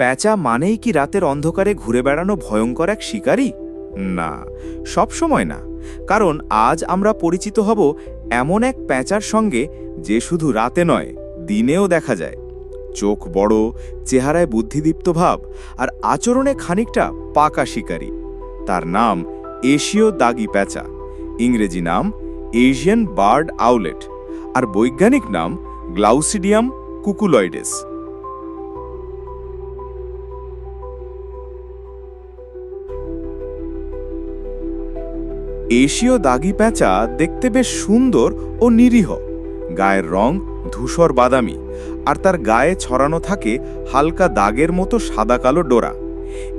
প্যাঁচা মানেই কি রাতের অন্ধকারে ঘুরে বেড়ানো ভয়ঙ্কর এক শিকারী? না সব সময় না। কারণ আজ আমরা পরিচিত হব এমন এক প্যাঁচার সঙ্গে যে শুধু রাতে নয়, দিনেও দেখা যায়। চোখ বড়, চেহারায় বুদ্ধিদীপ্ত ভাব আর আচরণে খানিকটা পাকা শিকারী। তার নাম এশীয় দাগি প্যাঁচা। ইংরেজি নাম এশিয়ান বার্ড আউলেট। আর বৈজ্ঞানিক নাম গ্লাউসিডিয়াম কুকুলয়েডেস। এশীয় দাগি প্যাঁচা দেখতে বেশ সুন্দর ও নিরীহ। গায়ের রং ধূসর বাদামি, আর তার গায়ে ছড়ানো থাকে হালকা দাগের মতো সাদা কালো ডোরা।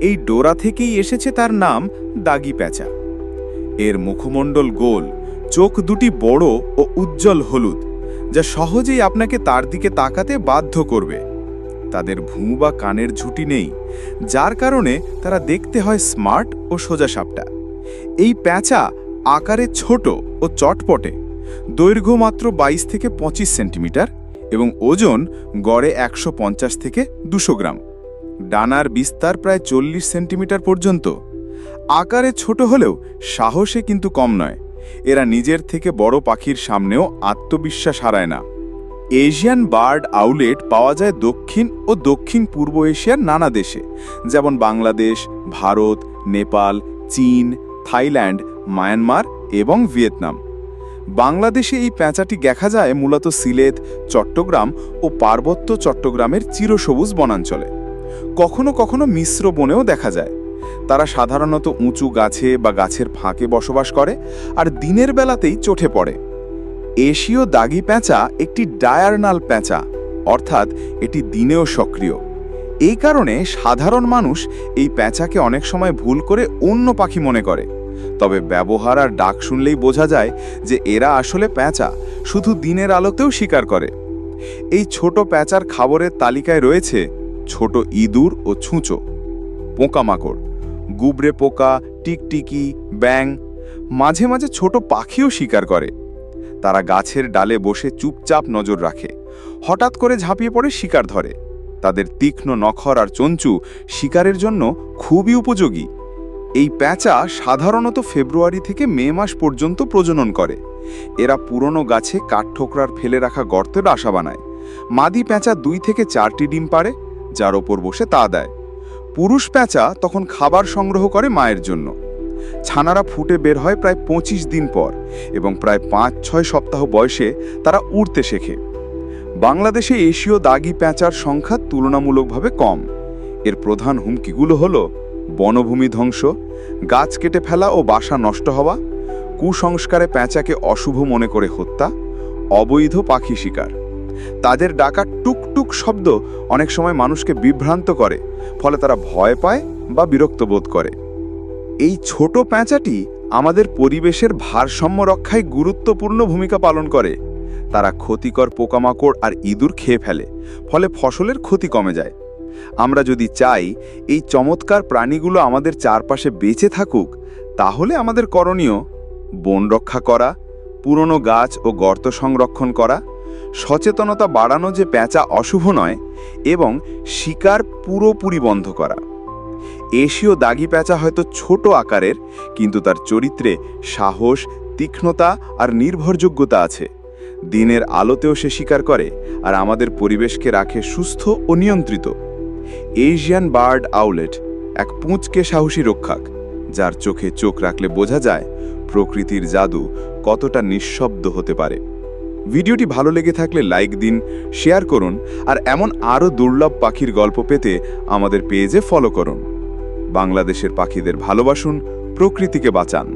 এই ডোরা থেকেই এসেছে তার নাম দাগি প্যাঁচা। এর মুখমণ্ডল গোল, চোখ দুটি বড় ও উজ্জ্বল হলুদ, যা সহজেই আপনাকে তার দিকে তাকাতে বাধ্য করবে। তাদের ভূ বা কানের ঝুঁটি নেই, যার কারণে তারা দেখতে হয় স্মার্ট ও সোজা সাপটা এই প্যাঁচা আকারে ছোট ও চটপটে। দৈর্ঘ্য মাত্র ২২ থেকে পঁচিশ সেন্টিমিটার এবং ওজন গড়ে একশো পঞ্চাশ থেকে দুশো গ্রাম। ডানার বিস্তার প্রায় চল্লিশ সেন্টিমিটার পর্যন্ত। আকারে ছোট হলেও সাহসে কিন্তু কম নয়। এরা নিজের থেকে বড় পাখির সামনেও আত্মবিশ্বাস হারায় না। এশিয়ান বার্ড আউলেট পাওয়া যায় দক্ষিণ ও দক্ষিণ পূর্ব এশিয়ার নানা দেশে, যেমন বাংলাদেশ, ভারত, নেপাল, চীন, থাইল্যান্ড মায়ানমার এবং ভিয়েতনাম। বাংলাদেশে এই প্যাঁচাটি দেখা যায় মূলত সিলেট, চট্টগ্রাম ও পার্বত্য চট্টগ্রামের চিরসবুজ বনাঞ্চলে। কখনো কখনো মিশ্র বনেও দেখা যায়। তারা সাধারণত উঁচু গাছে বা গাছের ফাঁকে বসবাস করে আর দিনের বেলাতেই চোটে পড়ে। এশীয় দাগি প্যাঁচা একটি ডায়ারনাল প্যাঁচা, অর্থাৎ এটি দিনেও সক্রিয়। এই কারণে সাধারণ মানুষ এই প্যাঁচাকে অনেক সময় ভুল করে অন্য পাখি মনে করে। তবে ব্যবহার আর ডাক শুনলেই বোঝা যায় যে এরা আসলে প্যাঁচা, শুধু দিনের আলোতেও শিকার করে। এই ছোট প্যাঁচার খাবারের তালিকায় রয়েছে ছোট ইঁদুর ও ছুঁচো, পোকামাকড় গুবরে পোকা, টিকটিকি ব্যাং মাঝে মাঝে ছোট পাখিও শিকার করে। তারা গাছের ডালে বসে চুপচাপ নজর রাখে, হঠাৎ করে ঝাঁপিয়ে পড়ে শিকার ধরে। তাদের তীক্ষ্ণ নখর আর চঞ্চু শিকারের জন্য খুবই উপযোগী। এই প্যাঁচা সাধারণত ফেব্রুয়ারি থেকে মে মাস পর্যন্ত প্রজনন করে। এরা পুরনো গাছে কাঠঠোকরার ফেলে রাখা গর্তের আশা বানায়। মাদি প্যাঁচা দুই থেকে চারটি ডিম পারে যার ওপর বসে তা দেয়। পুরুষ প্যাঁচা তখন খাবার সংগ্রহ করে মায়ের জন্য। ছানারা ফুটে বের হয় প্রায় পঁচিশ দিন পর এবং প্রায় পাঁচ, ছয় সপ্তাহ বয়সে তারা উড়তে শেখে। বাংলাদেশে এশীয় দাগি প্যাঁচার সংখ্যা তুলনামূলকভাবে কম। এর প্রধান হুমকিগুলো হল বনভূমি ধ্বংস, গাছ কেটে ফেলা ও বাসা নষ্ট হওয়া, কুসংস্কারে প্যাঁচাকে অশুভ মনে করে হত্যা, অবৈধ পাখি শিকার। তাদের ডাকা টুকটুক শব্দ অনেক সময় মানুষকে বিভ্রান্ত করে, ফলে তারা ভয় পায় বা বিরক্ত বোধ করে। এই ছোট প্যাঁচাটি আমাদের পরিবেশের ভারসাম্য রক্ষায় গুরুত্বপূর্ণ ভূমিকা পালন করে। তারা ক্ষতিকর পোকামাকড় আর ইঁদুর খেয়ে ফেলে, ফলে ফসলের ক্ষতি কমে যায়। আমরা যদি চাই এই চমৎকার প্রাণীগুলো আমাদের চারপাশে বেঁচে থাকুক, তাহলে আমাদের করণীয় বন রক্ষা করা, পুরনো গাছ ও গর্ত সংরক্ষণ করা, সচেতনতা বাড়ানো যে প্যাঁচা অশুভ নয়, এবং শিকার পুরোপুরি বন্ধ করা। এশীয় দাগি প্যাঁচা হয়তো ছোট আকারের, কিন্তু তার চরিত্রে সাহস, তীক্ষ্ণতা আর নির্ভরযোগ্যতা আছে। দিনের আলোতেও সে শিকার করে, আর আমাদের পরিবেশকে রাখে সুস্থ ও নিয়ন্ত্রিত। এশিয়ান বার্ড আউলেট এক পুঁচকে সাহসী রক্ষাক, যার চোখে চোখ রাখলে বোঝা যায় প্রকৃতির জাদু কতটা নিঃশব্দ হতে পারে। ভিডিওটি ভালো লেগে থাকলে লাইক দিন, শেয়ার করুন, আর এমন আরও দুর্লভ পাখির গল্প পেতে আমাদের পেজে ফলো করুন। বাংলাদেশের পাখিদের ভালোবাসুন, প্রকৃতিকে বাঁচান।